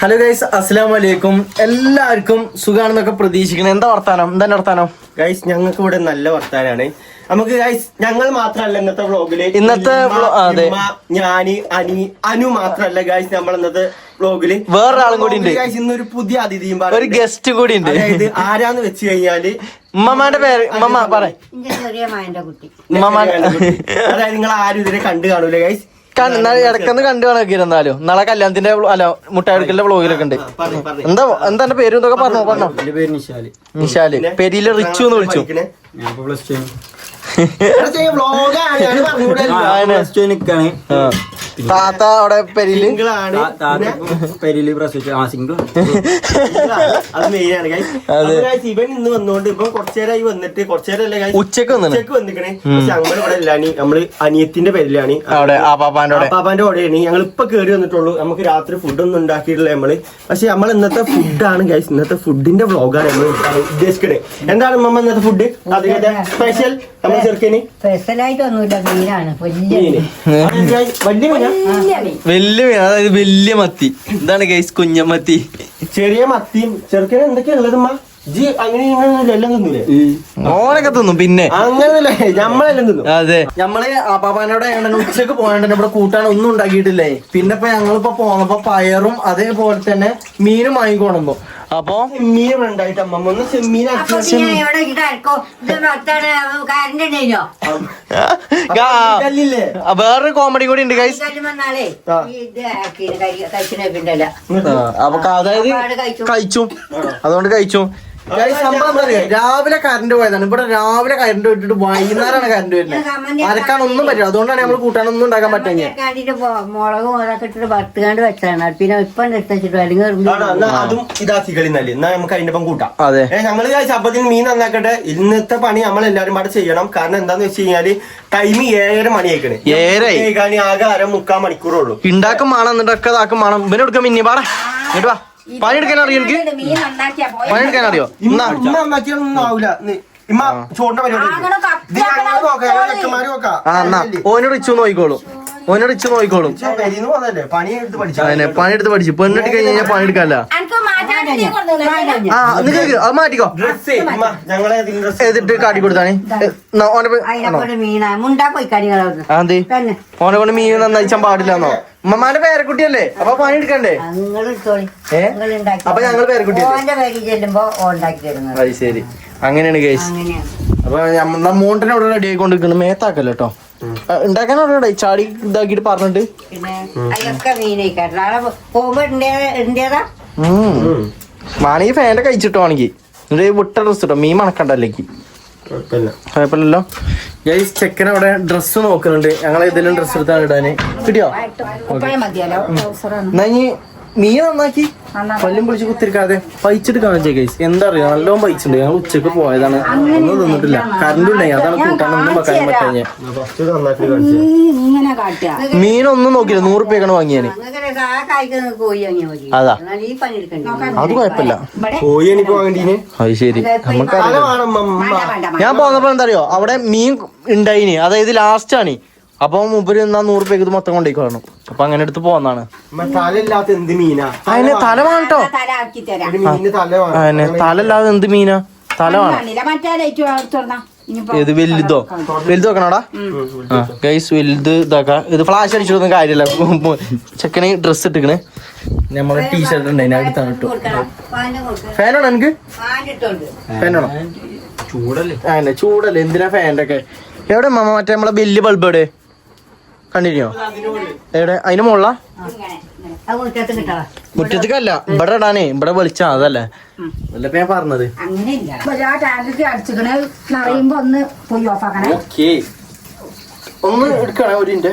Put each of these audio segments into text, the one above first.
Hello guys അസ്സലാമു വലൈക്കും എല്ലാവർക്കും സുഖാണെന്നൊക്കെ പ്രതീക്ഷിക്കണം എന്താ വർത്താനം? എന്താ വർത്താനം? ഗൈസ് ഞങ്ങൾക്ക് ഇവിടെ നല്ല വർത്താനാണ്. നമുക്ക് ഗൈസ് ഞങ്ങൾ മാത്രമല്ല ഇന്നത്തെ വ്ളോഗിൽ ഇന്നത്തെ അതെ. ഞാൻ അനി അനു മാത്രല്ല ഗൈസ് നമ്മൾ ഇന്നത്തെ വ്ളോഗിൽ വേറൊരാളും കൂടി ഉണ്ട്. ഗൈസ് ഇന്നൊരു പുതിയ അതിഥിയും ഒരു ഗസ്റ്റ് കൂടി ഉണ്ട്. അതായത് ആരാന്ന് വെച്ച് കഴിഞ്ഞാൽ ഉമ്മമാന്റെ പേര് ഉമ്മ പറ. എന്റെ ചെറിയ മായന്റെ കുട്ടി. ഉമ്മമാന്റെ അതായത് നിങ്ങൾ ആരും ഇതിനെ കണ്ടു കാണൂല ഗൈസ് ഇടക്കൊന്ന് കണ്ടു കണക്കി ഇരുന്നാലോ നാളെ കല്യാണത്തിന്റെ അല്ല മുട്ടായെടുക്കലിന്റെ വ്ളോഗിലൊക്കെ ഉണ്ട്. എന്താ എന്താ എന്റെ പേര് എന്തൊക്കെ പറഞ്ഞോ പറഞ്ഞോ. എന്റെ പേര് നിശാൽ നിശാൽ പെരിയിലെ റിച്ചു എന്ന് വിളിച്ചു. താത്ത അവിടെ പെരിൽ? പെരിൽ പ്രസവിച്ചു. ആ സിംഗിൾ അത് മെയിൻ ആണ്. ഗൈസ് ഗൈസ് ഇവൻ ഇന്ന് വന്നോണ്ട് ഇപ്പൊ കുറച്ചേരായി വന്നിട്ട് കുറച്ചേരല്ലേ ഉച്ചയ്ക്ക് ഉച്ചയ്ക്ക് വന്നിക്കണേ. പക്ഷെ അങ്ങനെ ഇവിടെ അല്ലാനി നമ്മൾ അനിയത്തിന്റെ പേരിലാണ്. അവിടെ ആ പാപ്പാന്റെ അവിടെ. പാപ്പാന്റെ ഞങ്ങൾ ഇപ്പൊ കേറി വന്നിട്ടുള്ളൂ. നമുക്ക് രാത്രി ഫുഡ് ഒന്നും ഉണ്ടാക്കിയിട്ടില്ല നമ്മൾ. പക്ഷെ നമ്മൾ ഇന്നത്തെ ഫുഡാണ് ഗൈസ് ഇന്നത്തെ ഫുഡിന്റെ വ്ളോഗാണ് നമ്മൾ ഉദ്ദേശിക്കണേ. എന്താണ് മമ്മ ഇന്നത്തെ ഫുഡ് അതിന്റെ സ്പെഷ്യൽ നമ്മൾ ചെറുക്കന്? സ്പെഷ്യലായിട്ടൊന്നുമില്ല മീനാണ് വലിയ മീന്. വലിയ മീനാ? വലിയ മീൻ. വലിയ മീൻ. അതായത് വലിയ മത്തി. ഇതാണ് ഗൈസ് കുഞ്ഞമത്തി ചെറിയ മത്തിയും ചെറുക്കന് എന്തൊക്കെയാ ഉള്ളത് ഓനൊക്കെ തിന്നും പിന്നെ. അങ്ങനല്ലേ ഞമ്മളെല്ലാം തിന്നും. അതെ. ഞമ്മൾ അപ്പാപ്പാനോട് ഉച്ചയ്ക്ക് പോയാണ്ട് ഇവിടെ കൂട്ടാൻ ഒന്നും ഉണ്ടാക്കിയിട്ടില്ലേ? പിന്നെ ഇപ്പൊ ഞങ്ങളിപ്പോ പോന്നപ്പോ പയറും അതേപോലെ തന്നെ മീനും വാങ്ങിക്കൊണ്ടു അപ്പൊ ഉണ്ടായിട്ട് അമ്മ ഒന്ന് ചെമ്മീൻ വേറൊരു കോമഡി കൂടി ഉണ്ട് അപ്പൊ അതായത് കഴിച്ചു. അതുകൊണ്ട് കഴിച്ചു. സംഭവം എന്താ? രാവിലെ കറണ്ട് പോയതാണ്. ഇവിടെ രാവിലെ കറണ്ട് പോയിട്ടിട്ട് വൈകുന്നേരമാണ് കറണ്ട് വരുന്നത് അരക്കാൻ ഒന്നും പറ്റില്ല. അതുകൊണ്ടാണ് നമ്മൾ കൂട്ടാനൊന്നും ഉണ്ടാക്കാൻ പറ്റുന്നത് കാട്ടിട്ട് മുളക് മുളകൊക്കെ ഇട്ടിട്ട് വറുത്തുകാണ്ട് വെച്ചതാണ്. പിന്നെ ഇപ്പം എടുത്തിട്ട് അല്ലെങ്കിൽ ആണോ? എന്നാ അതും ഇതാക്കി കളിന്നല്ലേ എന്നാ നമുക്ക് അതിന്റെ ഒപ്പം കൂട്ടാം. അതെ. ഏ ഞങ്ങൾ അപ്പത്തിന് മീൻ നന്നാക്കട്ടെ. ഇന്നത്തെ പണി നമ്മൾ എല്ലാരും പാടെ ചെയ്യണം. കാരണം എന്താന്ന് വെച്ച് കഴിഞ്ഞാൽ ടൈം ഏഴര മണി. കഴിക്കാൻ ആകെ അര മുക്കാൽ മണിക്കൂറേ ഉള്ളൂ. ഉണ്ടാക്കും വേണം എന്നിട്ടൊക്കെ ഇതാക്കും വേണം. ഇവനെടുക്കാം മിന്നി പാടാ. ഇങ്ങോട്ട് വാ. പണിയെടുക്കാൻ അറിയോ എനിക്ക്? പണിയെടുക്കാൻ അറിയോ? ആ. എന്നാ. ഓനോട് ഇച്ചു നോക്കിക്കോളും. ഓനോട് നോയിക്കോളും നോക്കിക്കോളും. പണി എടുത്ത് പഠിച്ചാ അതന്നെ പണിയെടുത്ത് പഠിച്ചു. പെണ്ണിട്ട് കഴിഞ്ഞ് കഴിഞ്ഞാൽ പണിയെടുക്കാല്ല ആ നിങ്ങൾക്ക് അത് മാറ്റിക്കോ. എന്നിട്ട് കാട്ടി കൊടുത്താണ്? തന്നെ ഓനെ കൊണ്ട് മീൻ നന്നായിച്ചാൻ പാടില്ലെന്നോ? ഉമ്മമാന്റെ പേരക്കുട്ടിയല്ലേ? അപ്പൊ പണി എടുക്കണ്ടേ? അപ്പൊ ഞങ്ങൾ പേരക്കുട്ടിയല്ലേ? ഓന്റെ പേര് ചെല്ലുമ്പോ ഓ തരുന്നത്. അത് ശരി. അങ്ങനെയാണ് കേസ് അങ്ങനെയാണ്. അപ്പൊ മൂണ്ടിനെ അവിടെ റെഡി ആയിക്കൊണ്ടിരിക്കുന്നു. മേത്താക്കല്ലോ കേട്ടോ ഉണ്ടാക്കാൻ അവിടെ ചാടി ഇതാക്കിട്ട് പറഞ്ഞിട്ട്. പിന്നെ അതൊക്കെ മീനേക്കാട്ട് നാളെ പോകുമ്പോ ഇന്ത്യതാ വേണമെങ്കിൽ ഫാന്റെ കഴിച്ചിട്ടോ ആണെങ്കിൽ എന്നിട്ട് വിട്ട ഡ്രസ് ഇട്ടോ. മീൻ മണക്കണ്ട അല്ലെങ്കിൽ കുഴപ്പമില്ലല്ലോ. ഗൈസ് ചെക്കൻ അവിടെ ഡ്രസ്സ് നോക്കുന്നുണ്ട്. ഞങ്ങൾ ഏതെങ്കിലും ഡ്രസ്സ് എടുത്താണ് ഇടാന്. കിട്ടിയോ? എന്നാ ഇനി മീൻ നന്നാക്കി. പല്ലും പിടിച്ച് കുത്തിരിക്കാതെ പൈച്ചിട്ട് കാണിച്ചേ ഗൈസ് എന്താ അറിയാ നല്ലോണം പൈച്ചിട്ടുണ്ട്. ഞങ്ങൾ ഉച്ചയ്ക്ക് പോയതാണ്. ഒന്നും തിന്നിട്ടില്ല. കറണ്ട് ഉണ്ടായി അതാണ് കൂട്ടാനൊന്നും വെക്കാൻ പറ്റാഞ്ഞ മീനൊന്നും നോക്കിയില്ല. നൂറ് റുപ്യക്കാണ് വാങ്ങിയാന് അതാ. ഈ പണി എടുക്കണ്ട? അത് കുഴപ്പമില്ല. പോയി എനിക്ക് വാങ്ങണ്ടീന്? അത് ശരി. വേണ്ട ഞാൻ പോന്നപ്പോ എന്താ അറിയോ അവിടെ മീൻ ഉണ്ടായിനി. അതായത് ലാസ്റ്റ് ആണ്. അപ്പൊ മുപ്പര് എന്നാ നൂറ് രൂപയ്ക്ക് ഇത് മൊത്തം കൊണ്ടേക്കണം അപ്പൊ അങ്ങനെ എടുത്ത് പോന്നാണ്. അമ്മ തലയില്ലാത്ത എന്ത് മീനാ? അതിന് തല വേണം തല ആക്കി തരാം. ഒരു മീനിന് തല വേണം. അതിന് തലല്ലാതെ എന്ത് മീനാ? തല വേണം. ഇത് വലുതോ? വലുത് വെക്കണോടാ? ഗൈസ് വലുത് ഇതാക്കാം. ഇത് ഫ്ലാഷ് അടിച്ചിട്ടൊന്നും കാര്യമില്ല. ചെക്കന് ഡ്രസ് ഇട്ടിക്കണ്. നമ്മളെ ടീഷർട്ട് ഉണ്ട് അതിന് അടുത്താണ് ഇട്ടു. ഫാനാണോ എനിക്ക് ഫാനാണോ ചൂടല്ലേ? ചൂടല്ലേ. എന്തിനാ ഫാന്റെ ഒക്കെ എവിടെ മാമ മറ്റേ നമ്മളെ വലിയ ബൾബ് എവിടെ? കണ്ടിന്യോ എവിടെ? അതിന് മുകളിലാ? മുറ്റത്തേക്കല്ല ഇവിടെ ഇടാനേ ഇവിടെ വിളിച്ചാ അതല്ലേ? അതല്ല ഞാൻ പറഞ്ഞത്. ഒന്ന് പോയി ഓഫാക്കണേ ഓക്കേ. ഒന്ന് എടുക്കണേ ഒരു മിനിറ്റ്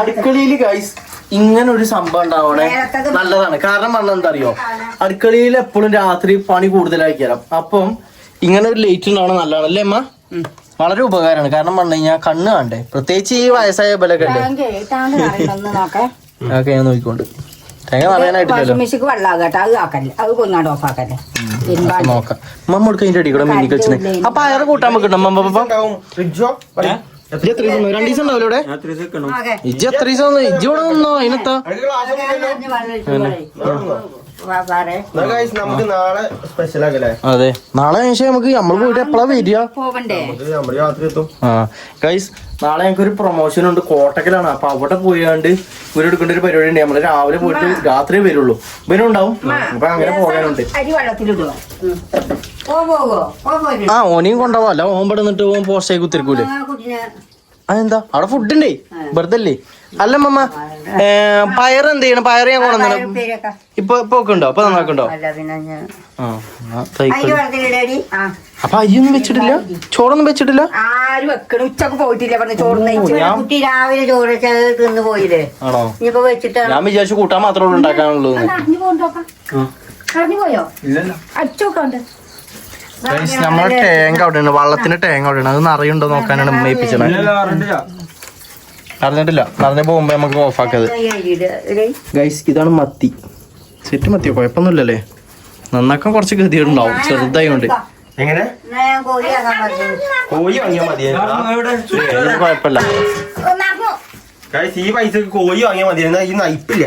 അടുക്കളയിൽ ഗൈസ് ഇങ്ങനെ ഒരു സംഭവം ഉണ്ടാവണേ. നല്ലതാണ്. കാരണം പറഞ്ഞ എന്താ അറിയോ? അടുക്കളയിൽ എപ്പോഴും രാത്രി പണി കൂടുതലാക്കിയാലും അപ്പം ഇങ്ങനെ ഒരു ലൈറ്റ് ഉണ്ടാവണം നല്ലതാണ് അല്ലേ അമ്മ വളരെ ഉപകാരമാണ് കാരണം പറഞ്ഞു കഴിഞ്ഞാൽ കണ്ണ് കാണണ്ടേ പ്രത്യേകിച്ച് ഈ വയസ്സായ ബലൊക്കെ ഓക്കെ ഞാൻ നോക്കിക്കൊണ്ട് തേങ്ങ തിരുമ്പാൻ നോക്കാം മമ്മ കൊടുക്ക അതിന്റെ അടി കൂടെ അപ്പൊ അയറ് കൂട്ടാൻ വെക്കണ്ട മമ്മ ഇജ്ജ് എത്ര ദിവസം രണ്ടു ഉണ്ടാവില്ല ഇവിടെ ഇജ്ജ് എത്ര ദിവസം ഇജ്ജ് ഇവിടെ നിന്നോ അതിനെത്താ നമുക്ക് നാളെ സ്പെഷ്യൽ ആക്കല്ലേ? അതെ. നാളെ ശേഷം നമുക്ക് നമ്മൾ പോയിട്ട് എപ്പോഴാ വരിക? പോവണ്ടേ? നമ്മുടെ രാത്രി എത്തും. ആ. ഗൈസ് നാളെ ഞങ്ങൾക്ക് ഒരു പ്രൊമോഷൻ ഉണ്ട്. കോട്ടക്കലാണ്. അപ്പൊ അവിടെ പോയാണ്ട് ഇവരെടുക്കേണ്ട ഒരു പരിപാടി ഉണ്ട്. നമ്മൾ രാവിലെ പോയിട്ട് രാത്രി വരുള്ളൂ. ഇവനും ഉണ്ടാവും. അപ്പൊ അങ്ങനെ പോകാനുണ്ട്. ആ ഓനെയും കൊണ്ടുപോവാ അല്ല ഓൻ പെടുന്നിട്ട് ഓൻ പോസ്റ്റേക്ക് കുത്തിരിക്കൂലേ. അതെന്താ? അവിടെ ഫുഡ് ഉണ്ടേ? വെറുതെ അല്ലേ? അല്ല മമ്മ പയർ എന്ത് ചെയ്യണം പയർ ഞാൻ കൊണ്ടുവന്നു ഇപ്പൊ ഇപ്പൊ ഒക്കെ ഉണ്ടോ ഇപ്പൊ നന്നാക്കുണ്ടോ അപ്പൊ അരിയൊന്നും വെച്ചിട്ടില്ല? ചോറൊന്നും വെച്ചിട്ടില്ല? ആരും വെക്കണം ഉച്ചയ്ക്ക് പോയിട്ടില്ല. പറഞ്ഞ ചോറ് ഞാൻ കുട്ടി രാവിലെ ചോറ് തിന്ന് പോയില്ലേ? ഇനിയിപ്പോ ഞാൻ വിചാരിച്ചു കൂട്ടാൻ മാത്രമേ ഉള്ളൂ ഉണ്ടാക്കാനുള്ളൂ പോയോ? നമ്മളെ ടാങ്ക് അവിടെയാണ്. വള്ളത്തിന്റെ ടാങ്ക് അവിടെയാണ്. അത് നിറയുണ്ടോ നോക്കാനാണ് ഉമ്മ ഏൽപ്പിച്ചത് നടന്നു അറിഞ്ഞിട്ടില്ല. നമുക്ക് ഓഫ് പോകുമ്പോ നമുക്ക് ഓഫാക്കത് ഗൈസ് ഇതാണ് മത്തി. സെറ്റ് മത്തിയോ? കുഴപ്പമൊന്നുമില്ലല്ലേ? നന്നാക്കാൻ കുറച്ച് ഗതികളുണ്ടാവും ചെറുതായോണ്ട്. എങ്ങനെ? കോഴി വാങ്ങിയാൽ കുഴപ്പമില്ല. ഈ പൈസക്ക് കോഴി വാങ്ങിയാൽ ഈ നയിപ്പില്ല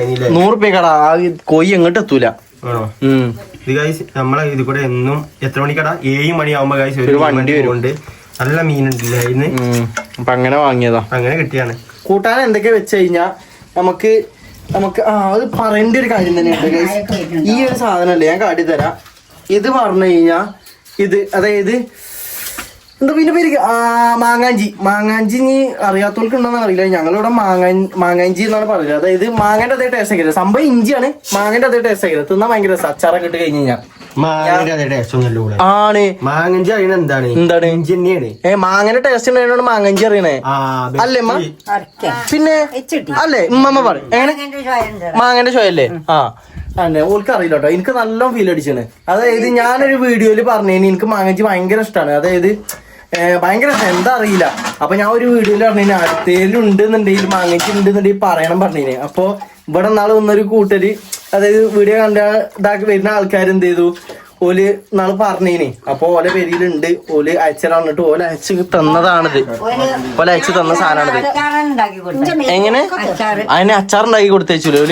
കോഴി എങ്ങോട്ട് എത്തൂല. ഇത് ഗൈസ് നമ്മളെ ഇത് കൂടെ എന്നും എത്ര മണിക്കടാ? ഏഴ് മണിയാവുമ്പോ ഗൈസ് ഒരു വണ്ടി വരുന്നുണ്ട് ഉണ്ട് നല്ല മീനുണ്ടല്ലേ ഇന്ന്. അപ്പൊ അങ്ങനെ വാങ്ങിയതാ. അങ്ങനെ കിട്ടിയാണ്. കൂട്ടാൻ എന്തൊക്കെ വെച്ച് കഴിഞ്ഞാ നമുക്ക് നമുക്ക് ആ അത് പറയേണ്ട ഒരു കാര്യം തന്നെയാണ്. ഈ ഒരു സാധനമല്ലേ ഞാൻ കാട്ടി തരാം. ഇത് പറഞ്ഞു കഴിഞ്ഞാ ഇത് അതായത് എന്താ പിന്നെ പേര്? ആ മാങ്ങാഞ്ചി. മാങ്ങാഞ്ചി നീ അറിയാത്തവർക്ക് ഉണ്ടോന്ന് അറിയില്ല. ഞങ്ങളിവിടെ മാങ്ങാ മാങ്ങാഞ്ചി എന്നാണ് പറയുന്നത്. അതായത് മാങ്ങന്റെ അതേ ടേസ്റ്റ് ആക്കിയത് സംഭവം ഇഞ്ചിയാണ്. മാങ്ങന്റെ അതേ ടേസ്റ്റ് ആക്കിയത് തിന്നാൻ ഭയങ്കര രസം. അച്ചാറൊക്കെ ഇട്ട് കഴിഞ്ഞ് കഴിഞ്ഞാൽ ആണ്. മാങ്ങഞ്ചി അറിയണ എന്താണ്? എന്താണ്? ഏ മാങ്ങന്റെ ടേസ്റ്റ് ഉണ്ടായതുകൊണ്ട് മാങ്ങഞ്ചി അറിയണേ. അല്ലേ അമ്മ? പിന്നെ? അല്ലേ ഉമ്മമ്മ പറയും. എങ്ങനെ? മാങ്ങന്റെ ചോയല്ലേ ആ. അല്ലെ ഓൾക്ക് അറിയില്ല കേട്ടോ എനിക്ക് നല്ല ഫീൽ അടിച്ചാണ്. അതായത് ഞാനൊരു വീഡിയോയിൽ പറഞ്ഞു എനിക്ക് മാങ്ങഞ്ചി ഭയങ്കര ഇഷ്ടമാണ് അതായത് ഭയങ്കര ഇഷ്ടാ. എന്താ അറിയില്ല. അപ്പൊ ഞാൻ ഒരു വീഡിയോയിൽ പറഞ്ഞു അടുത്തേലുണ്ട് എന്നുണ്ടെങ്കിൽ മാങ്ങഞ്ചി ഉണ്ടെന്നുണ്ടെങ്കിൽ പറയണം പറഞ്ഞിന്. അപ്പൊ ഇവിടെ നാളെ വന്നൊരു കൂട്ടര് അതായത് വീഡിയോ കണ്ട ഇതാക്കി വരുന്ന ആൾക്കാർ എന്ത് ചെയ്തു? ഓൽ നാളെ പറഞ്ഞേനെ. അപ്പൊ ഓല പെരിയിലുണ്ട് ഓൽ അയച്ചിട്ട് ഓല അയച്ച് തന്നതാണിത്. ഓല അയച്ച് തന്ന സാധനമാണിത് എങ്ങനെ? അതിന് അച്ചാർ ഉണ്ടാക്കി കൊടുത്തേച്ചു ഓൽ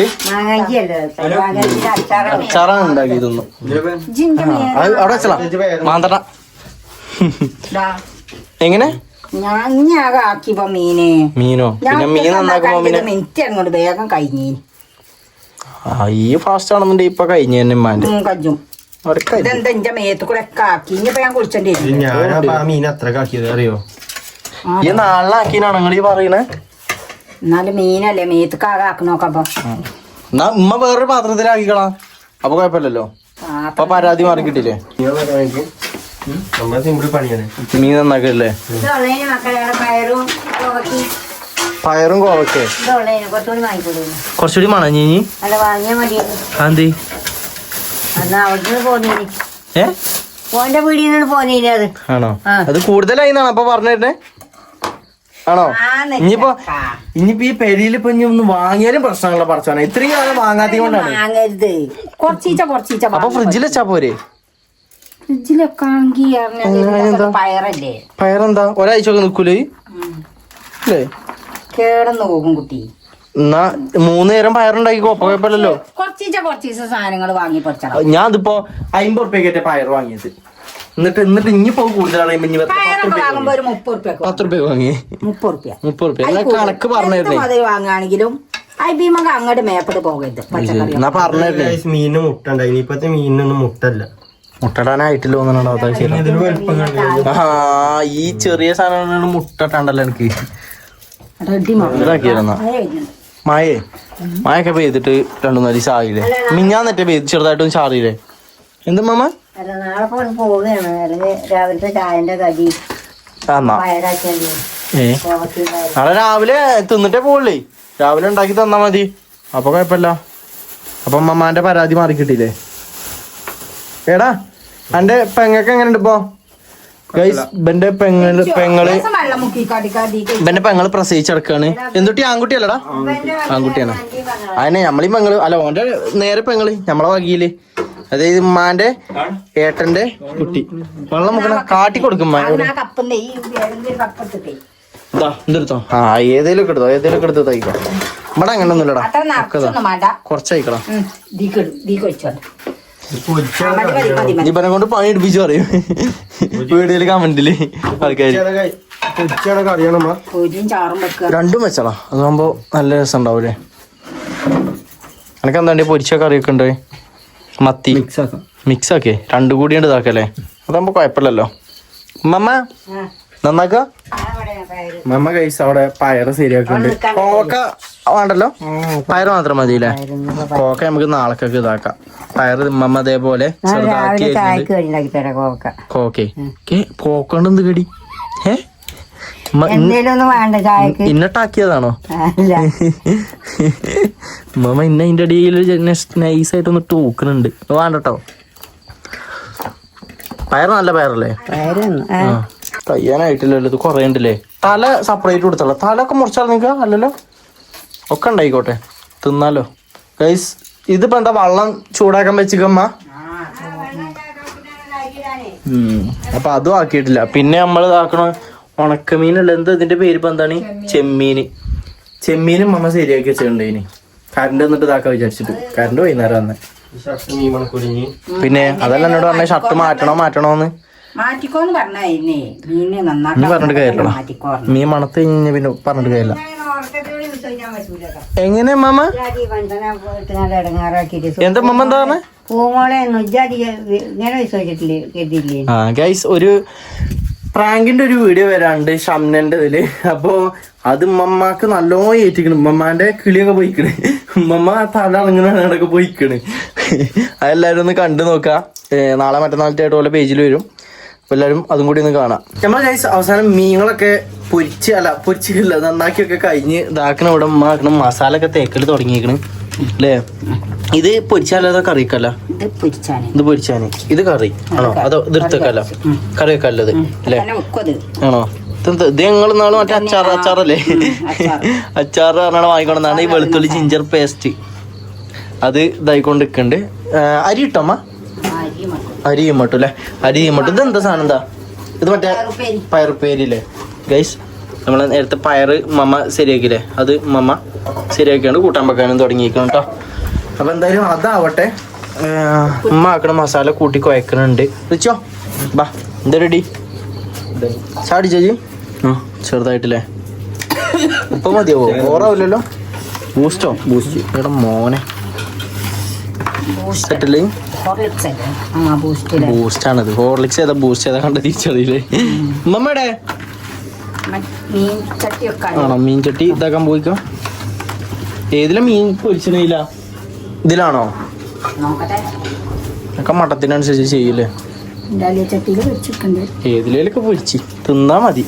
അച്ചാറാണ്. ഉണ്ടാക്കി തന്നു. അവിടെ വെച്ചലാ മാന്തട എങ്ങനെ? ഞാൻ ഞാൻ ആക്കിപ്പോ മീന്. മീനോ? പിന്നെ മീൻ നന്നാക്കുമ്പോ പിന്നെ മിനിറ്റ് അങ്ങോട്ട് വേഗം കഴിഞ്ഞു. ആ, ഈ ഫാസ്റ്റ് ആണെന്നുണ്ടെങ്കിൽ ഇപ്പൊ കഴിഞ്ഞ തന്നെ ഉമ്മാന്റെ. കജ്ജും ഇതെന്താ എന്റെ മേത്ത് കൂടെ ഒക്കെ ആക്കി? ഇനിയിപ്പോ ഞാൻ കുളിച്ചേണ്ടി വരും. ഞാനപ്പോ ആ മീൻ അത്ര കാക്കിയത് അറിയോ? ഈ നാളിലാക്കിനാണ് നിങ്ങൾ ഈ പറയണേ? എന്നാലും മീനല്ലേ മേത്തുക്കാകെ ആക്കണോക്കപ്പൊ എന്നാ ഉമ്മ വേറൊരു പാത്രത്തിലാക്കിക്കളാം അപ്പൊ കുഴപ്പമില്ലല്ലോ. അപ്പൊ പരാതി മാറി കിട്ടില്ലേ നമ്മളെ സിമ്പിൾ പണിയാണ് മീൻ നന്നാക്കല്ലേ? ഇതുള്ളതിന് മക്കളെ പയറും കോവക്കെ കുറച്ചുകൂടി മണഞ്ഞി അതെന്തി? അത്. ആണോ. അത് കൂടുതലായി എന്നാണ് അപ്പൊ പറഞ്ഞിരുന്നേ? ആണോ? ഇനിയിപ്പോ ഇനിയിപ്പോ ഈ പെരിയിൽ ഇപ്പൊ ഇനി ഒന്ന് വാങ്ങിയാലും പ്രശ്നങ്ങളെ പറച്ചാണ് ഇത്രയും കാലം വാങ്ങാത്തത് കൊണ്ടാണ്. അപ്പൊ ഫ്രിഡ്ജിൽ വെച്ചാ പോരെ? ഫ്രിഡ്ജിലൊക്കെ ആങ്കി പയറല്ലേ? പയറെന്താ? ഒരാഴ്ചയൊക്കെ നിക്കൂലേ? അല്ലേ കേടന്ന് പോകും കുട്ടി. എന്നാ മൂന്ന് നേരം സാധനങ്ങൾ വാങ്ങി ഞാൻ ഇതിപ്പോ അമ്പത് റുപ്യക്കറ്റ പയർ വാങ്ങിയത്. എന്നിട്ട് എന്നിട്ട് ഇനിയിപ്പോ ഇനി പത്ത് റുപ്യ വാങ്ങി. മുപ്പത് റുപ്യ മുപ്പത് റുപ്യ കണക്ക് പറഞ്ഞിരുന്നേ. അത് വാങ്ങുകയാണെങ്കിലും അങ്ങോട്ട് മേപ്പെട്ട് പോകരുത്. മീനിന് മുട്ട ഉണ്ടായി. ഇപ്പത്തെ മീനിനൊന്നും മുട്ടല്ല. മുട്ടടാനായിട്ടില്ല തോന്നണോ അതാ ശരി ആ ഈ ചെറിയ സാധനങ്ങളാണ് മുട്ടട്ടാണ്ടല്ലോ എനിക്ക്. മായേ ഇതാക്കിയിരുന്ന? മഴേ മഴയൊക്കെ പെയ്തിട്ട് രണ്ടു നാല് ദിവസം ആയില്ലേ? മിഞ്ഞാന്നിട്ട് പെയ്ത് ചെറുതായിട്ടും ചാറിയില്ലേ? എന്ത് മാമ? അല്ല നാളെ രാവിലെ തിന്നിട്ടേ പോവുള്ളേ. രാവിലെ ഉണ്ടാക്കി തന്നാ മതി. അപ്പൊ കുഴപ്പമില്ല. അപ്പൊ അമ്മമാന്റെ പരാതി മാറി കിട്ടിയില്ലേ എടാ എന്റെ പെങ്ങക്ക് എങ്ങനെയുണ്ട് ഇപ്പോ? ഗൈസ് ഇവന്റെ പെങ്ങൾ പെങ്ങൾ ഇവന്റെ പെങ്ങൾ പ്രസവിച്ചെടുക്കാണ്. എന്തുട്ടി ആൺകുട്ടിയല്ലടാ? ആൺകുട്ടിയാണ്. അതിനെ നമ്മളീ പെങ്ങൾ അല്ല ഓന്റെ നേരെ പെങ്ങൾ നമ്മളെ വകയിൽ അതായത് ഉമ്മാന്റെ ഏട്ടന്റെ കുട്ടി. വെള്ളം മുക്കണ കാട്ടി കൊടുക്കും ഉമ്മ. ആ ഏതേലും ഒക്കെ എടുത്തോ ഏതേലും ഒക്കെ എടുത്ത് തയ്ക്കോ ഇവിടെ അങ്ങനെ ഒന്നുമില്ലടാ കുറച്ചയക്കണം ഇവനെ കൊണ്ട് പണി എടുപ്പിച്ചു പറയും. വീഡിയോയിൽ കമന്റിൽ ആൾക്കാര്. രണ്ടും വെച്ചാളാ അതാകുമ്പോ നല്ല രസം ഉണ്ടാവൂലേ എനക്ക് എന്താണ്ട് പൊരിച്ച കറിയൊക്കെ ഉണ്ട്? മത്തി. മിക്സ് ആക്കേ രണ്ടു കൂടി ഉണ്ട് ഇതാക്കല്ലേ? അതാകുമ്പോ കുഴപ്പമില്ലല്ലോ മമ്മ നന്നാക്ക? മമ്മ കഴിച്ച അവിടെ പയറ് ശരിയാക്കുന്നുണ്ട് കോക്ക വേണ്ടല്ലോ? പയറ് മാത്രം മതിയില്ലേ കോക്ക നമുക്ക് നാളേക്കൊക്കെ ഇതാക്കാം. പയറ് മമ്മ അതേപോലെ കോക്ക. കോക്കൊണ്ട് എന്ത് കടി? ഏ ഒന്നും ഇന്നിട്ടാക്കിയതാണോ? അല്ല മമ്മ ഇന്ന അതിന്റെ അടിയിൽ നൈസായിട്ടൊന്ന് ടൂക്കണുണ്ട് വേണ്ടട്ടോ? പയർ നല്ല പയറല്ലേ? കഴിയാനായിട്ടില്ലല്ലോ ഇത് കുറേ ഉണ്ടല്ലേ തല സെപ്പറേറ്റ് കൊടുത്തല്ലോ തല ഒക്കെ മുറിച്ചാൽ നിൽക്കുക അല്ലല്ലോ? ഒക്കെ ഉണ്ടായിക്കോട്ടെ. തിന്നാലോ. ഗൈസ് ഇതിപ്പോ എന്താ വള്ളം ചൂടാക്കാൻ വെച്ചിക്കമ്മ. അപ്പൊ അതും ആക്കിയിട്ടില്ല. പിന്നെ നമ്മൾ ഇതാക്കണ ഉണക്കമീനല്ല എന്താ? ഇതിന്റെ പേര് ഇപ്പൊ എന്താണ്? ചെമ്മീന്. ചെമ്മീനും അമ്മ ശരിയാക്കി വെച്ചിട്ടുണ്ട് ഇനി. കറണ്ട് വന്നിട്ട് ഇതാക്കാൻ വിചാരിച്ചിട്ട്. കറണ്ട് വൈകുന്നേരം വന്നേ. പിന്നെ അതല്ല എന്നോട് പറഞ്ഞ ഷർട്ട് മാറ്റണോ മാറ്റണോന്ന്? മാറ്റിക്കോന്ന് പറഞ്ഞേ മീന് നീ നന്നാക്കാൻ പറഞ്ഞിട്ട് കാര്യമില്ലടാ മാറ്റിക്കോ മീൻ മണത്ത് കഴിഞ്ഞ പിന്നെ പറഞ്ഞിട്ട് കാര്യമില്ല. എങ്ങനെ മാമ? എന്താ മമ്മ എന്താ ഗൈസ് ഒരു പ്രാങ്കിന്റെ ഒരു വീഡിയോ വരാണ്ട് ഷംനന്റെ ഇതിൽ. അപ്പൊ അത് ഉമ്മമ്മക്ക് നല്ലോ ഏറ്റിക്കണ്. മമ്മാന്റെ കിളിയൊക്കെ പോയിക്കണ്. ഉമ്മമ്മ തല ഇറങ്ങുന്നതൊക്കെ പോയിക്കണ്. അതെല്ലാരും ഒന്ന് കണ്ടു നോക്കാം. നാളെ മറ്റന്നാളത്തെ ആയിട്ട് ഓരോ പേജിൽ വരും. അപ്പൊ എല്ലാരും അതും കൂടി ഒന്ന് കാണാം. നമ്മൾ ഗൈസ് അവസാനം മീനുകളൊക്കെ പൊരിച്ച് അല്ല പൊരിച്ചില്ല നന്നാക്കിയൊക്കെ കഴിഞ്ഞ് ഇതാക്കണ ഇവിടെ ആക്കണം മസാല ഒക്കെ തേക്കൽ തുടങ്ങിയേക്കണ്. അല്ലേ ഇത് പൊരിച്ചാലോ കറിക്കല്ല ഇത് പൊരിച്ചാന് ഇത് കറി. ആണോ? അതോ ഇത് എടുത്തേക്കല്ലോ കറി വെക്കല്ലത് അല്ലേ ആണോ? ഇത് ഞങ്ങൾ നാളെ മറ്റേ അച്ചാർ അച്ചാറല്ലേ? അച്ചാർ പറഞ്ഞാൽ വാങ്ങിക്കൊണ്ടാണ് ഈ വെളുത്തുള്ളി ജിഞ്ചർ പേസ്റ്റ്. അത് ഇതായിക്കൊണ്ട് നിൽക്കുന്നുണ്ട് അരി ഇട്ടമ്മ അരി മട്ടും. അരി അരിയും അല്ലേ? അരി ഇമ്മട്ടു ഇത് എന്താ സാധനം എന്താ? ഇത് മറ്റേ പയറുപ്പേരി. പയറുപ്പേരില്ലേ ഗൈസ് നമ്മൾ നേരത്തെ പയറ് മമ്മ ശരിയാക്കിയില്ലേ? അത് മമ്മ ശരിയാക്കിയാണ് കൂട്ടാൻ വെക്കാനും തുടങ്ങിയിരിക്കണം കേട്ടോ അപ്പൊ എന്തായാലും അതാവട്ടെ. ഉമ്മ ആക്കണ മസാല കൂട്ടി കുഴക്കണുണ്ട്. വെച്ചോ. ബാ എന്താ റെഡി ചാടി ചേച്ചി. ആ ചെറുതായിട്ടില്ലേ? ഇപ്പൊ മതിയാവോ ഓറാവില്ലല്ലോ ബൂസ്റ്റോ ബൂസ്റ്റ് എടാ മോനെ. ആ ബൂസ്റ്റ് ആണത്. ഹോർലിക്സ് ഏതാ ബൂസ്റ്റ് ഏതാ കണ്ട തിരിച്ചറിയില്ലേ മമ്മയുടെ മീൻ ചട്ടി വെക്കാൻ ആണോ? മീൻ ചട്ടി ഇതാക്കാൻ പോയിക്കോ? ഏതിലാ മീൻ പൊരിച്ചില്ല ഇതിലാണോ? ഒക്കെ മട്ടത്തിനനുസരിച്ച് ചെയ്യില്ലേ ഏതിലേലൊക്കെ പൊരിച്ച്. തിന്നാ മതി.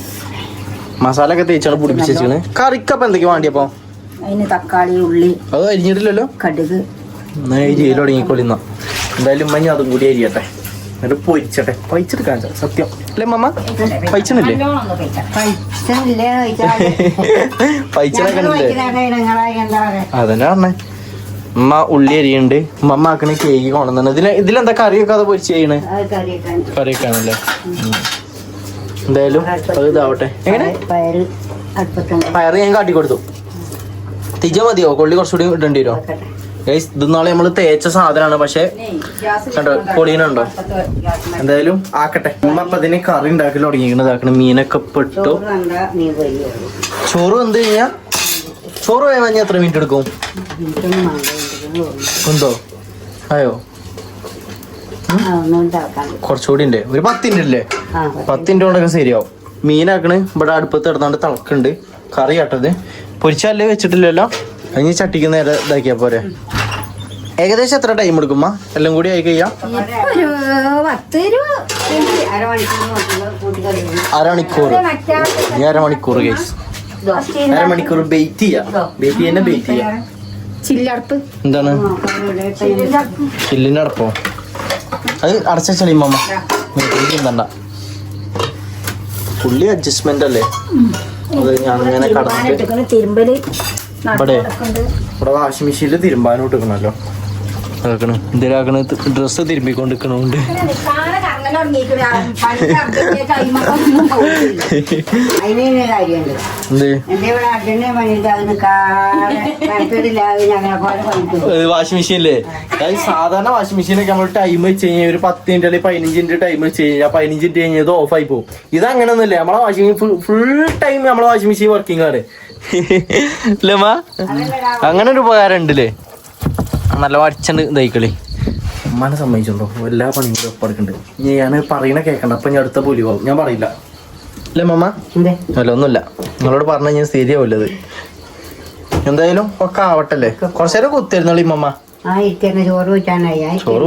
മസാല ഒക്കെ തേച്ചാണ് പിടിപ്പിച്ച് വെച്ചാണ് കറിക്കപ്പം എന്തൊക്കെയാ വേണ്ടിയപ്പോ? അതിന് തക്കാളി ഉള്ളി അത് അരിഞ്ഞിട്ടില്ലല്ലോ? കടുക് എന്നാ ജയിൽ തുടങ്ങിക്കൊള്ളിന്ന എന്തായാലും ഞാൻ അതും കൂടി അരിയട്ടെ എന്നിട്ട് പൊരിച്ചട്ടെ. പൈച്ചെടുക്കാൻ സത്യം. അല്ലേ മമ്മ എന്താ പറയാ? അതന്നെ പറഞ്ഞേ. ഉമ്മ ഉള്ളി അരിയുണ്ട് ഉമ്മ ആക്കണ കേക്ക് കൊണ്ടുവന്നു ഇതിൽ ഇതിലെന്താ കറിയൊക്കെ അത് പൊരിച്ച് ചെയ്യണേ? കറിയൊക്കെ ആണല്ലേ എന്തായാലും അത് ഇതാവട്ടെ. എങ്ങനെ? പയർ പയറ് ഞാൻ കാട്ടി കൊടുത്തു തിജ മതിയോ? കൊള്ളി കുറച്ചുകൂടി ഇടേണ്ടി വരുമോ ഗൈസ് ഇത് നാളെ നമ്മൾ തേച്ച സാധനമാണ് പക്ഷെ കണ്ടോ പൊടിയനുണ്ടോ എന്തായാലും ആക്കട്ടെ. അപ്പൊ ഇതിന് കറി ഉണ്ടാക്കി തുടങ്ങിയിരിക്കണത് ആക്കണം മീനൊക്കെ പെട്ടു. ചോറ് എന്ത് കഴിഞ്ഞാ ചോറ് കഴിഞ്ഞാൽ എത്ര മിനിറ്റ് എടുക്കും? എന്തോ അയോ കൊറച്ചുകൂടി. ഉണ്ടോ. ഒരു പത്തിന്റെ ഇല്ലേ? ആ പത്തിന്റെ കൊണ്ടൊക്കെ ശരിയാവും. മീനാക്കണ്. ഇവിടെ അടുപ്പത്ത് ഇടന്നാണ്ട് തിളക്കുണ്ട്. കറി ആട്ടത് പൊരിച്ചല്ലേ വെച്ചിട്ടില്ലല്ലോ. അതിന് ചട്ടിക്ക് നേരെ ഇതാക്കിയാ പോരെ. ഏകദേശം എത്ര ടൈം എടുക്കുമ്മ? എല്ലാം കൂടി ആയി കഴിയാ അരമണിക്കൂർ ഇനി അരമണിക്കൂർ കേസ് അരമണിക്കൂർ ബെയിറ്റ് ചെയ്യാം. ബെയിറ്റ് ചെയ്യുന്ന വെയിറ്റ് ചെയ്യാം. എന്താണ്? ചില്ലിന്റെ അടപ്പോ? അത് അടച്ച ചെളിയമ്മ ചിന്തണ്ട പുള്ളി അഡ്ജസ്റ്റ്മെന്റ് അല്ലേ? അത് ഞാൻ അങ്ങനെ കടന്നിട്ട് തിരുമ്പൽ. ഇവിടെ ഇവിടെ വാഷിംഗ് മെഷീനിൽ തിരുമ്പാനും ഇട്ടിക്കണല്ലോ ആക്കണ് എന്തിനാക്കണ് ഡ്രസ്സ് തിരുമ്പിക്കൊണ്ടിരിക്കണോണ്ട് വാഷിംഗ് മെഷീനില്ലേ? അതായത് സാധാരണ വാഷിംഗ് മെഷീനൊക്കെ നമ്മൾ ടൈം വെച്ച് കഴിഞ്ഞാൽ ഒരു പത്ത് മിനിറ്റ് അല്ലെങ്കിൽ പതിനഞ്ച് മിനിറ്റ് ടൈം വെച്ച് കഴിഞ്ഞാൽ പതിനഞ്ച് മിനിറ്റ് കഴിഞ്ഞത് ഓഫ് ആയി പോകും. ഇത് അങ്ങനെ അങ്ങനെയൊന്നുമില്ല നമ്മളെ വാഷിംഗ് ഫുൾ ടൈം നമ്മളെ വാഷിംഗ് മെഷീൻ വർക്കിംഗ് ആണ്. അല്ലേ മാ. അങ്ങനെ ഒരു ഉപകാരം ഉണ്ടല്ലേ നല്ല വടിച്ചണ്ട് ഇതായിക്കളി. ഉമ്മാനെ സമ്മതിച്ചുണ്ടോ? എല്ലാ പണിയും ഒപ്പെടുക്കുന്നുണ്ട് ഞാൻ പറയണ കേൾക്കണ്ട അപ്പൊ ഞാൻ അടുത്ത പോലി പോകും ഞാൻ പറയില്ല. അല്ലേ മമ്മ അല്ല ഒന്നുമില്ല. നിങ്ങളോട് പറഞ്ഞ ഞാൻ ശരിയാവില്ലത്. എന്തായാലും ഒക്കെ ആവട്ടല്ലേ? കുറച്ചേരം കുത്തിരുന്നോളി മമ്മ ചോറ്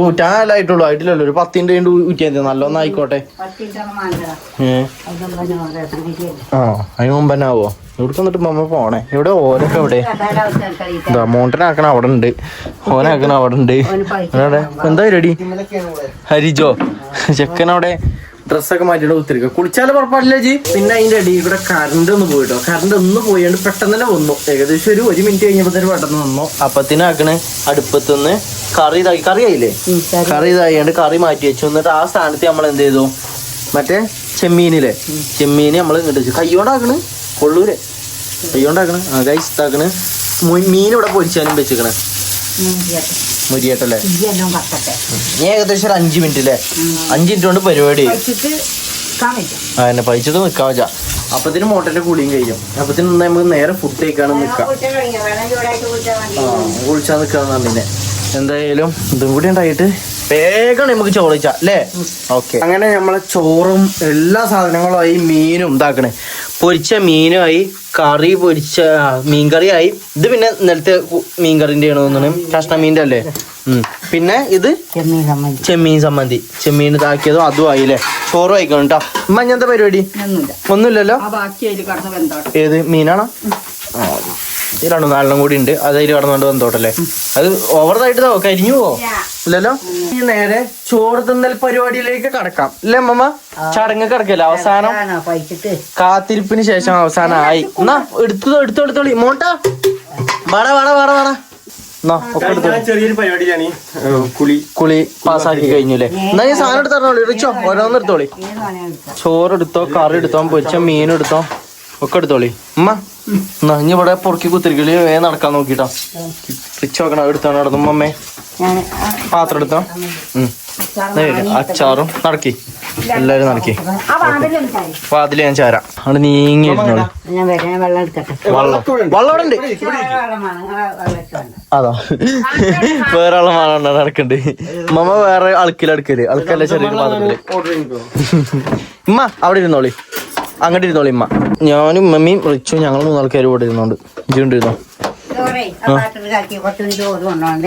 ഊറ്റാനായിട്ടുള്ളൂ ആയിട്ടില്ലല്ലോ. ഒരു പത്തിന്റെ കണ്ട് ഊറ്റിയാൽ നല്ലൊന്നും ആയിക്കോട്ടെ. പത്തിന്റെ മാന്തള. ഏ? അതും പറഞ്ഞ പോലെ സംഗതിയല്ലേ ആ അതിന് മുമ്പ് തന്നെ ആവോ? ഇവിടെ വന്നിട്ട് മമ്മ പോണേ. ഇവിടെ ഓരൊക്കെ എവിടെ ഇതാ മോണ്ടനാക്കണ അവിടെ ഉണ്ട്. ഓനാക്കണ അവിടെ ഉണ്ട്. അവിടെ. എന്താ റെഡി ഹരിജോ. ചെക്കൻ അവിടെ ഡ്രസ്സൊക്കെ മാറ്റിയിട്ട് ഒത്തിരിക്കും കുളിച്ചാലും പുറപ്പാടില്ല ജി. പിന്നെ അതിന്റെ അടി ഇവിടെ കറണ്ട് ഒന്ന് പോയിട്ടോ. കറണ്ട് ഒന്ന് പോയാണ്ട് പെട്ടെന്ന് തന്നെ വന്നു. ഏകദേശം ഒരു ഒരു മിനിറ്റ് കഴിഞ്ഞപ്പോ പെട്ടെന്ന് വന്നു. അപ്പത്തിനാക്കണ് അടുപ്പത്തുനിന്ന് കറി ഇതായി കറി ആയില്ലേ? കറി. ഇതായിണ്ട് കറി മാറ്റി വെച്ചു. എന്നിട്ട് ആ സ്ഥാനത്ത് നമ്മൾ എന്ത് ചെയ്തു? മറ്റേ ചെമ്മീനില്ലേ? ചെമ്മീന് നമ്മൾ ഇങ്ങോട്ട് വെച്ചു. കൈയോണ്ടാക്കണ് കൊള്ളൂരെ. കൈയോണ്ടാക്കണ് ആ ഗൈസ് ഇതാക്കണ്. മീൻ ഇവിടെ പൊരിച്ചാലും വെച്ചിക്കണ്. മുരിയട്ടല്ലേ? ഇനി ഏകദേശം ഒരു അഞ്ച് മിനിറ്റ് അല്ലേ അഞ്ച് മിനിറ്റ് കൊണ്ട് പരിപാടി ആ എന്നെ പഴിച്ചത് നിക്കാ വെച്ചാ അപ്പത്തിന് മോട്ടന്റെ കൂടിയും കഴിയും. അപ്പത്തിന് നമ്മൾ നമുക്ക് നേരെ ഫുഡ് കഴിക്കാണ് നിക്കാം. കുളിച്ചാൽ നിക്കാന്ന് പറഞ്ഞില്ലേ. എന്തായാലും ഇതും കൂടി ഉണ്ടായിട്ട് വേഗം നമുക്ക് ചോറ് വെച്ചാ അല്ലേ ഓക്കെ അങ്ങനെ നമ്മളെ ചോറും എല്ലാ സാധനങ്ങളും ഈ മീനും ഇതാക്കണേ. പൊരിച്ച മീനുമായി കറി പൊരിച്ച മീൻ കറിയായി ഇത് പിന്നെ ഇന്നലത്തെ കു- മീൻ കറിന്റെ ആണ് കഷ്ണ മീന്റെ അല്ലേ പിന്നെ ഇത് ചെമ്മീൻ സംബന്ധി ചെമ്മീൻ ഇതാക്കിയതും അതും ആയില്ലേ? ചോറും ആയിക്കണം കേട്ടോ ഉമ്മ ഇങ്ങനത്തെ പരിപാടി? ഒന്നുമില്ല. ഒന്നുമില്ലല്ലോ? ഏത്? മീനാണോ? ഈ രണ്ടു നാലെണ്ണം കൂടി ഉണ്ട്. അത് അതിൽ കടന്നുകൊണ്ട് വന്നോട്ടല്ലേ? അത് ഓവറായിട്ട് കരിഞ്ഞു പോവോ? ഇല്ലല്ലോ? ഈ നേരെ ചോറ് തിന്നൽ പരിപാടിയിലേക്ക് കടക്കാം. അല്ലേ അമ്മമ്മ? ചടങ്ങ് കിടക്കല്ലേ അവസാനം? കാത്തിരിപ്പിന് ശേഷം അവസാനം ആയി. എന്നാ എടുത്തോ എടുത്തു എടുത്തോളി മോട്ടാ വട വട വട വാടാ. ചെറിയൊരു പരിപാടിയിലാണ്. ഈ, കുളി. കുളി പാസ്സാക്കി കഴിഞ്ഞില്ലേ? എന്നാ ഈ സാധനം എടുത്തോളി റിച്ചോ ഓരോന്ന് എടുത്തോളി ഏത്? വേണേ എടുക്കാം ചോറ് എടുത്തോ കറി എടുത്തോ പൊരിച്ച മീൻ എടുത്തോ. ഒക്കെ എടുത്തോളി ഉമ്മ എന്നാ ഇനി ഇവിടെ പൊറുക്കി കുത്തിരിക്കലി വേ നടക്കാൻ നോക്കിട്ടോ. റിച്ച് നോക്കണം എടുത്താണ് നടന്നു അമ്മേ പാത്രം എടുത്തോ? അച്ചാറും നടക്കി. എല്ലാരും നടക്കി. വാതിൽ ഞാൻ ചാരാ. അവിടെ നീങ്ങി ഇരുന്നോളി ഞാൻ വരാൻ വെള്ളം എടുക്കട്ടെ. വള്ളം. വള്ളം അവിടെ ഉണ്ട് വെള്ളം വേണം ആ വെള്ളം വേണ്ട അതാ. വേറെ ആളെ മാണ നടക്കണ്ട്. മമ്മ വേറെ അളുക്കിലടുക്കൽ അളക്കല്ല ചെറിയൊരു പാത്രത്തിൽ. ഉമ്മ അവിടെ ഇരുന്നോളി. അങ്ങോട്ട് ഇരുന്നോളി ഇമ്മ ഞാനും മമ്മിയും റിച്ചു ഞങ്ങൾ മൂന്നാൾക്കാരും ഇവിടെ ഇരുന്നോണ്ട്.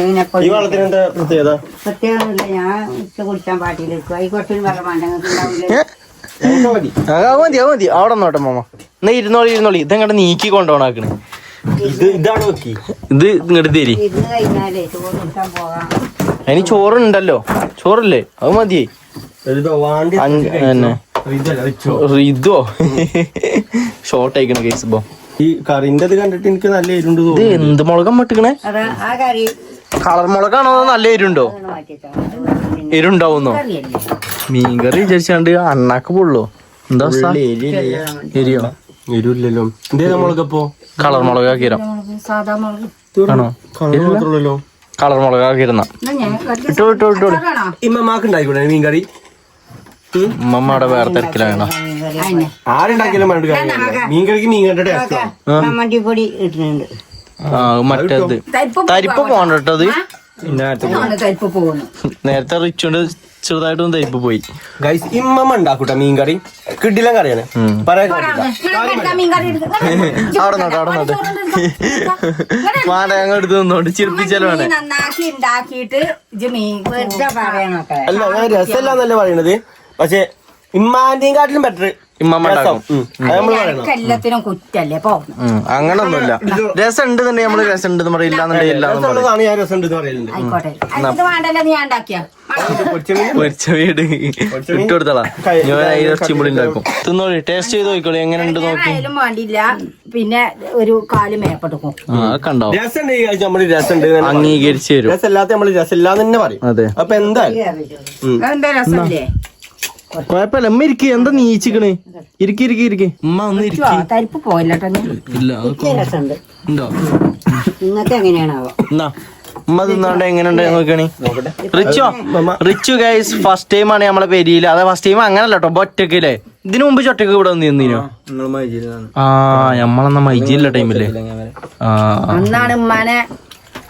ഇങ്ങനെ ഈ വെള്ളത്തിന് എന്താ പ്രത്യേകത? മതി ആ, മതി. അവിടെ നോട്ടെ മാമ എന്നാ ഇരുന്നോളി ഇരുന്നോളി. ഇതങ്ങോട്ട് നീക്കി കൊണ്ടുപോകണാക്കണ്. ഇത് ഇതാണ് വെക്കി ഇത് ഇങ്ങോട്ട് തരി. അതിന് ചോറുണ്ടല്ലോ. ചോറില്ലേ? അത് മതിയേ ഇതോ ഷോർട്ട് ആയിക്കണ കേസ് ഇപ്പൊ. ഈ കറിന്റെ ഇത് കണ്ടിട്ട് എനിക്ക് നല്ല എരുണ്ട് ഇത് തോന്നുന്നു എന്ത് മുളകം മട്ടിക്കണേ കളർ മുളകാണോ നല്ല എരുണ്ടോ എരുണ്ടാവുന്നോ മീൻകറി വിചാരിച്ചാണ്ട് അണ്ണാക്ക് പൊള്ളോ എന്താ എരിയോ എരുല്ലല്ലോ എന്തേതാ മുളകപ്പോ കളർ മുളകാക്കിരം ആണോ? കളർ മുളകാക്കിരുന്ന ഇട്ടോ ഇട്ടോ ഇട്ടോ സാധാരണ ഇമ്മമാക്ക് അവിടെ വേറെ തിരക്കിലാണ് ആരുണ്ടാക്കിയാലും പറഞ്ഞിട്ട് കാര്യമില്ല മീൻ കറിക്ക് മീൻ കറിയുടെ ടേസ്റ്റ് മല്ലിപ്പൊടി ഇട്ടിട്ടുണ്ട്. ആ മറ്റേത്. തരിപ്പ് പോണ്ടത് തരിപ്പ് പോകുന്നു നേരത്തെ റിച്ചുണ്ട് ചെറുതായിട്ടൊന്ന് തരിപ്പ് പോയി. ഗൈസ് ഇമ്മമ്മ ഉണ്ടാക്കൂട്ടോ മീൻ കറി കിട്ടില്ല കറിയാണ്. പറയാൻ അവിടെ നോട്ടെ അവിടെ നോട്ടെ മാടയങ്ങ് എടുത്ത് നിന്നോണ്ട് ചിരിപ്പിച്ചാലോ വേണേ മീൻ നന്നാക്കി മീൻ വെറുതെ പറയണൊക്കെ അല്ല രസമല്ല നല്ല പറയണത്? പക്ഷെ ഇമ്മാന്റെയും കാട്ടിലും ബെറ്റർ ഇമ്മമ്മ ഉണ്ടാക്കും. നമ്മൾ എല്ലാത്തിനും കുറ്റല്ലേ അങ്ങനൊന്നുമില്ല. രസം തന്നെ നമ്മൾ രസം ഉണ്ടെന്ന് പറയില്ല എന്നുണ്ടെങ്കിൽ ഇല്ല എന്ന് പറയും. രസമുള്ളതാണ് ഞാൻ രസം ഉണ്ടെന്ന് പറയലുണ്ട്. ആയിക്കോട്ടെ. അത് ഇത് വേണ്ടല്ലോ നീ ഉണ്ടാക്കിയ. പൊരിച്ച വീട് ഇട്ട് കൊടുത്തളാ. ഞാൻ ഉണ്ടാക്കും. തിന്നോളി ടേസ്റ്റ് ചെയ്ത് നോക്കിക്കോളി. എങ്ങനെ ഉണ്ട് നോക്കി. ആയാലും വേണ്ടില്ല. പിന്നെ ഒരു കാൽ മേപ്പെടുക്കും ആ അതൊക്കെ ഉണ്ടാവും രസമുണ്ട് ഈ കാഴ്ച നമ്മൾ രസം അംഗീകരിച്ചു തരും. രസമില്ലാത്ത നമ്മൾ രസമില്ലാന്ന് തന്നെ പറയും. അതെ. അപ്പൊ എന്തായാലും എന്താ രസമല്ലേ? കൊഴപ്പല്ല ഉമ്മ ഇരിക്ക്. എന്താ നീച്ചിക്കണ് ഇരിക്കി ഇരിക്കി ഇരിക്കി. ഉമ്മ ഒന്ന് ഇരിക്കി. തരിപ്പ് പോയില്ല കേട്ടോ ഇല്ല ഉണ്ടോ? നിങ്ങൾക്ക് എങ്ങനെയാണാവോ? എന്നാ ഉമ്മ തിന്നോണ്ട് എങ്ങനെയുണ്ട് നോക്കണി? റിച്ചോ റിച്ചു ഗൈസ് ഫസ്റ്റ് ടൈം ആണ് നമ്മളെ പെരിയിൽ. അതെ ഫസ്റ്റ് ടൈം അങ്ങനല്ല കേട്ടോ ഒറ്റക്കല്ലേ ഇതിനു മുമ്പ് ചൊറ്റക്ക് ഇവിടെ നിങ്ങൾ മൈജിയിലാണ് ആ നമ്മളെന്നാ മൈജിയില്ല ടൈമില്ലേ ആ. അന്നാണ് ഉമ്മാനെ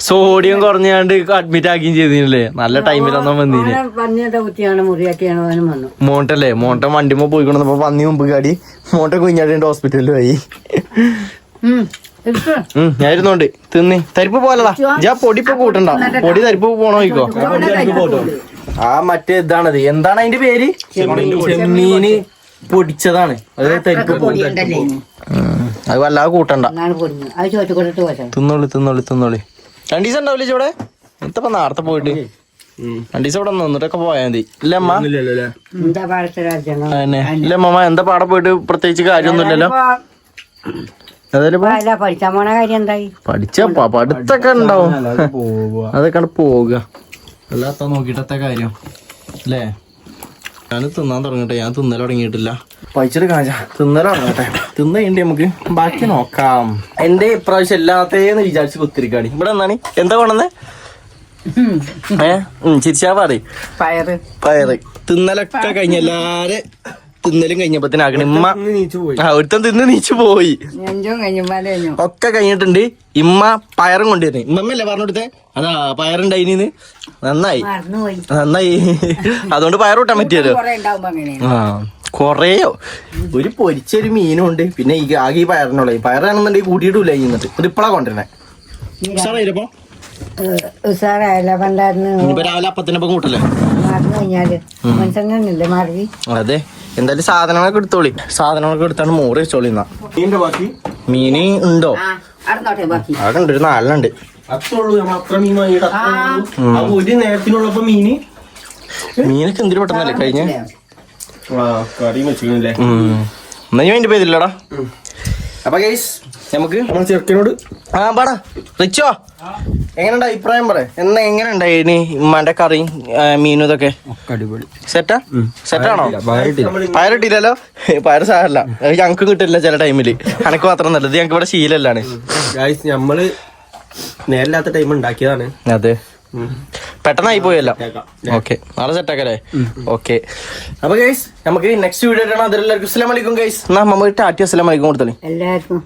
സോഡിയം കുറഞ്ഞാണ്ട് അഡ്മിറ്റ് ആക്കുകയും ചെയ്തില്ലേ നല്ല ടൈമിലൊന്നും ഒന്നും പന്നിയുടെ കുത്തിയാണ് മുറിയാക്കിയാണ് അവനും വന്നു. മോണ്ടല്ലേ? മോട്ടൻ വണ്ടിമോ പോയിക്കൊണ്ടപ്പോ പന്നി മുമ്പ് കാടി. മോട്ട കുഞ്ഞാടി ഹോസ്പിറ്റലിൽ പോയി. ഞാൻ ഇരുന്നോണ്ട്. തിന്നി. തരിപ്പ് പോലടാ ഞാൻ പൊടി ഇപ്പൊ കൂട്ടണ്ട. പൊടി തരിപ്പ് പോണോ നോക്കോ ആ മറ്റേ ഇതാണത്. എന്താണ് അതിന്റെ പേര്? ചെമ്മീന് പൊടിച്ചതാണ്. അത് തരിപ്പ് അത് വല്ലാതെ കൂട്ടണ്ട. തിന്നോളി തിന്നോളി തിന്നോളി. രണ്ടു ദിവസം ഉണ്ടാവില്ലേ ഇവിടെ ഇത്തപ്പോ നേരത്തെ പോയിട്ട്. രണ്ടു ദിവസം ഇവിടെ നിന്നിട്ടൊക്കെ പോയാൽ മതി. ഇല്ല അമ്മ? അതന്നെ. ഇല്ല അമ്മ എന്താ പാടെ പോയിട്ട് പ്രത്യേകിച്ച് കാര്യമൊന്നുമില്ലല്ലോ? പഠിച്ച പ- പഠിത്തൊക്കെ ഉണ്ടാവും. അതൊക്കെ പോവുക. അല്ലാത്ത നോക്കിട്ടത്തെ കാര്യം. അല്ലേ? ഞാൻ തിന്നാൻ തുടങ്ങട്ടെ ഞാൻ തിന്നൽ തുടങ്ങിയിട്ടില്ല. പഴിച്ചിട്ട് കാഞ്ച. തിന്നൽ തുടങ്ങട്ടെ. തിന്ന കഴിഞ്ഞിട്ട് നമുക്ക് ബാക്കി നോക്കാം. എന്റെ ഇപ്രാവശ്യം എല്ലാത്തേന്ന് വിചാരിച്ച് കുത്തിരിക്കാടി. ഇവിടെ എന്താണ് എന്താ കൊണ്ടുവന്നേ? ഏ? ഉം, ചിരിച്ചാ പറയും. പയറ്. പയറ്. തിന്നലൊക്കെ കഴിഞ്ഞ എല്ലാരെ തിന്നലും ഇമ്മ ആ ഒരുത്തൻ തിന്ന് നീച്ചു പോയി. ഒക്കെ കഴിഞ്ഞിട്ടുണ്ട്. ഇമ്മ പയറും കൊണ്ടുവരുന്നത് ഇമ്മല്ലേ പറഞ്ഞെടുത്തേ അതാ പയറുണ്ടായിന് നന്നായി. നന്നായി. അതുകൊണ്ട് പയർ കൂട്ടാൻ പറ്റിയല്ലോ. കൊറേ ഉണ്ടാവുമ്പോ ആ കൊറേയോ ഒരു പൊരിച്ചൊരു മീനും ഉണ്ട്. പിന്നെ ഈ ആകെ ഈ പയറിനുള്ള. ഈ പയറാണെന്നുണ്ടെങ്കിൽ കൂട്ടിയിട്ടില്ല ഇന്നത്തെ ഇത് ഇപ്പളാ കൊണ്ടുവരണേ ഉഷാറായില്ലപ്പോ ഉസാറായല്ല പണ്ടായിരുന്നു. ഇനിയിപ്പോ രാവിലെ അപ്പത്തിനൊപ്പം കൂട്ടല്ലേ? മറന്നു കഴിഞ്ഞാൽ. മനുഷ്യനില്ലേ മറവി അതെ. എന്തായാലും സാധനങ്ങളൊക്കെ എടുത്തോളി. സാധനങ്ങളൊക്കെ എടുത്താണ് മോറ് വെച്ചോളി എന്നാ ഇതിന്റെ ബാക്കി? മീന് ഉണ്ടോ? ബാക്കി. അവിടെ ഉണ്ട് ഒരു നാലെണ്ണുണ്ട്. അത്രയുള്ളൂ നമ്മൾ അത്ര മീൻ വാങ്ങിയിട്ട് അത്രേ ഉള്ളൂ. അപ്പൊ ഒരു നേരത്തിനുള്ളപ്പോ മീന്? മീനൊക്കെ എന്തിനു പെട്ടെന്നല്ലേ കഴിഞ്ഞ? ആ കറിയും വെച്ചില്ലേ എന്നാ ഞാൻ വേണ്ടി പോയതില്ലടാ അപ്പൊ ഗൈസ് നമുക്ക് നമ്മൾ ചെറുക്കനോട്. ആ പാടാ. റിച്ചോ എങ്ങനെയുണ്ട് അഭിപ്രായം പറ. എന്നാ എങ്ങനെ ഉണ്ടായിനി ഉമ്മാന്റെ മീനും ഇതൊക്കെ? അടിപൊളി. സെറ്റാ? സെറ്റാണോ? പയറിട്ടില്ല. പയറിട്ടില്ലല്ലോ? പയറ് സാരല്ല അത് ഞങ്ങക്ക് കിട്ടില്ല ചില ടൈമിൽ. എനക്ക് മാത്രം നല്ലത്. ഞങ്ങക്ക് ഇവിടെ ശീലല്ലാണ് നമ്മൾ നേരില്ലാത്ത ടൈം ഉണ്ടാക്കിയതാണ്. അതെ. പെട്ടെന്നായി പോയല്ലോ. ഓക്കെ നാളെ സെറ്റാക്കല്ലേ ഓക്കെ അപ്പൊ ഗൈസ് നമുക്ക് നെക്സ്റ്റ് വീഡിയോ ഇടണം. അതിലെല്ലാവർക്കും അസ്സലാമലൈക്കും ഗൈസ് എന്നാ നമുക്ക് ടാറ്റി അസ്സലാമലൈക്കും കൊടുത്തല്ലേ എല്ലാവർക്കും